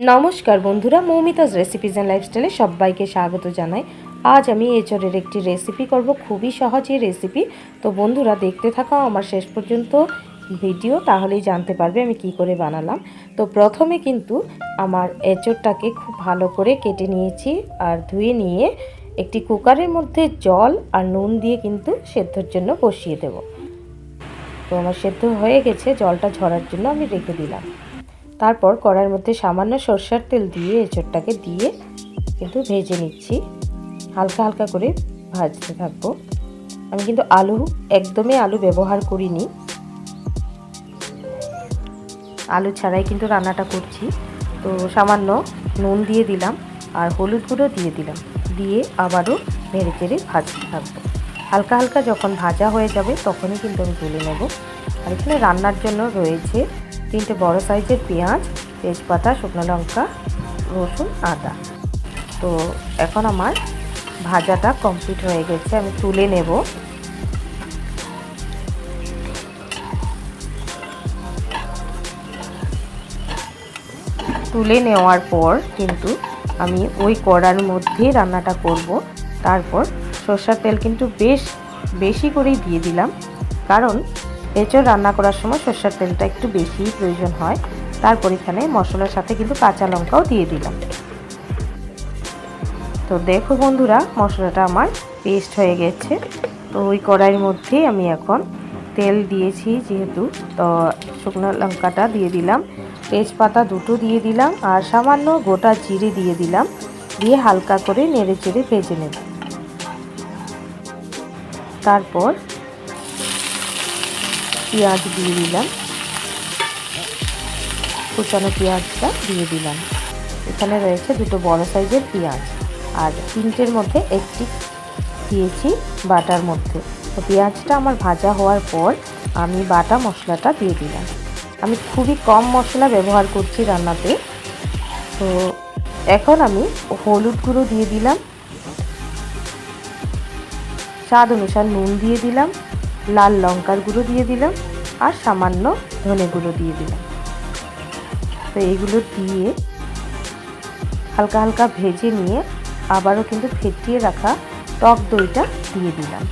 নমস্কার বন্ধুরা, মৌমিতাজ recipes and লাইফস্টাইলে সবাইকে স্বাগত জানাই। আজ আমি এঁচড়ের একটি রেসিপি করব, খুবই সহজই রেসিপি তো বন্ধুরা, দেখতে থাকো আমার শেষ পর্যন্ত ভিডিও, তাহলেই জানতে পারবে আমি কি করে বানালাম। তো প্রথমে কিন্তু আমার এঁচড়টাকে খুব ভালো করে কেটে নিয়েছি আর ধুয়ে নিয়ে একটি কুকারের মধ্যে জল আর নুন দিয়ে কিন্তু সেদ্ধর জন্য বসিয়ে দেব। তো আমার সেদ্ধ হয়ে গেছে, জলটা ঝরার জন্য আমি রেখে দিলাম। তারপর কড়াইয়ের মধ্যে সামান্য সর্ষার তেল দিয়ে এঁচড়টাকে দিয়ে কিন্তু ভেজে নিচ্ছি। হালকা হালকা করে ভাজতে থাকব। আমি কিন্তু আলু, একদমই আলু ব্যবহার করিনি। আলু ছাড়াই কিন্তু রান্নাটা করছি। তো সামান্য নুন দিয়ে দিলাম আর হলুদ গুঁড়ো দিয়ে দিলাম। দিয়ে আবারও নেড়ে চেড়ে ভাজতে থাকব। হালকা হালকা যখন ভাজা হয়ে যাবে তখনই কিন্তু আমি তুলে নেব। আর এখানে রান্নার জন্য রয়েছে তিনটে বড় সাইজের পেঁয়াজ, তেজপাতা, শুকনো লঙ্কা, রসুন, আদা। তো এখন আমার ভাজাটা কমপ্লিট হয়ে গেছে, আমি তুলে নেব। তুলে নেওয়ার পর কিন্তু আমি ওই কড়ার মধ্যেই রান্নাটা করব। তারপর সর্ষার তেল কিন্তু বেশ বেশি করেই দিয়ে দিলাম। কারণ এঁচড় রান্না করার সময় সর্ষার তেলটা একটু বেশিই প্রয়োজন হয়। তারপর এখানে মশলার সাথে কিন্তু কাঁচা লঙ্কাও দিয়ে দিলাম। তো দেখো বন্ধুরা, মশলাটা আমার পেস্ট হয়ে গেছে। তো ওই কড়াইয়ের মধ্যেই আমি এখন তেল দিয়েছি যেহেতু, তো শুকনো লঙ্কাটা দিয়ে দিলাম। তেজপাতা দুটো দিয়ে দিলাম আর সামান্য গোটা জিরে দিয়ে দিলাম। দিয়ে হালকা করে নেড়ে চেড়ে ভেজে নেব। তারপর পেঁয়াজ দিয়ে দিলাম। কুচানো পেঁয়াজটা দিয়ে দিলাম। এখানে রয়েছে দুটো বড় সাইজের পেঁয়াজ। আর তিনটের মধ্যে একটি দিয়েছি বাটার মধ্যে। তো পেঁয়াজটা আমার ভাজা হওয়ার পর আমি বাটা মশলাটা দিয়ে দিলাম। আমি খুবই কম মশলা ব্যবহার করছি রান্নাতে। তো এখন আমি হলুদ গুঁড়ো দিয়ে দিলাম। স্বাদ অনুসার নুন দিয়ে দিলাম। লাল লঙ্কার গুঁড়ো দিয়ে দিলাম আর সামান্য ধনে গুঁড়ো দিয়ে দিলাম। তো এইগুলো দিয়ে হালকা হালকা ভেজে নিয়ে আবারও কিন্তু ফেটিয়ে রাখা টক দইটা দিয়ে দিলাম।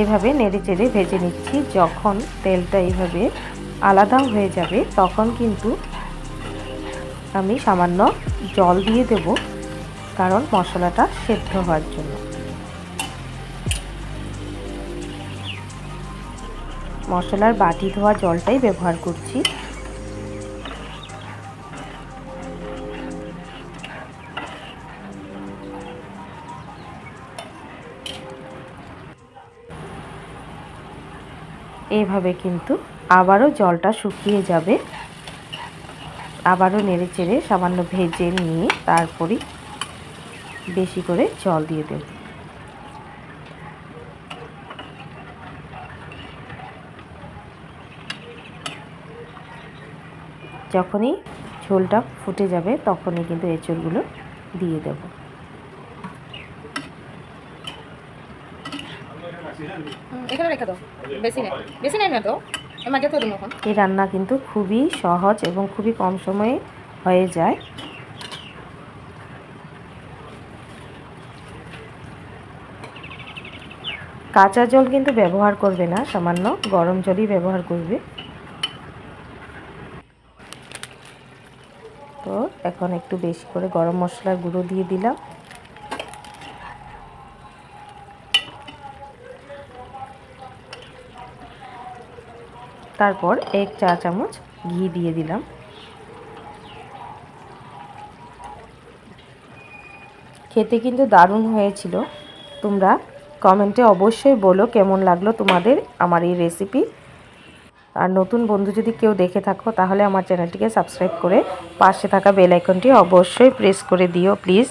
এভাবে নেড়ে চেড়ে ভেজে নিচ্ছি। যখন তেলটা এইভাবে আলাদা হয়ে যাবে, তখন কিন্তু আমি সামান্য জল দিয়ে দেব। কারণ মশলাটা সেদ্ধ হওয়ার জন্য। মশলার বাটি ধোয়া জলটাই ব্যবহার করছি। এইভাবে কিন্তু আবারও জলটা শুকিয়ে যাবে। আবারও নেড়ে চেড়ে সামান্য ভেজে নিয়ে তারপরই বেশি করে জল দিয়ে দেব। যখনই ঝোলটা ফুটে যাবে তখনই কিন্তু এঁচড়গুলো দিয়ে দেব। এখানে রেখে দাও। বেশি নেই। বেশি নেই না তো? দেবো এই রান্না কিন্তু খুবই সহজ এবং খুবই কম সময়ে হয়ে যায়। কাঁচা জল কিন্তু ব্যবহার করবে না, সামান্য গরম জলই ব্যবহার করবে। তো এখন একটু বেশি করে গরম মশলার গুঁড়ো দিয়ে দিলাম। তারপর এক চা চামচ ঘি দিয়ে দিলাম। খেতে কিন্তু দারুণ হয়েছিল। তোমরা কমেন্টে অবশ্যই বলো কেমন লাগল তোমাদের আমার এই রেসিপি আর নতুন বন্ধু যদি কেউ দেখে থাকো, তাহলে আমার চ্যানেলটিকে সাবস্ক্রাইব করে পাশে থাকা বেল আইকনটি অবশ্যই প্রেস করে দিও প্লিজ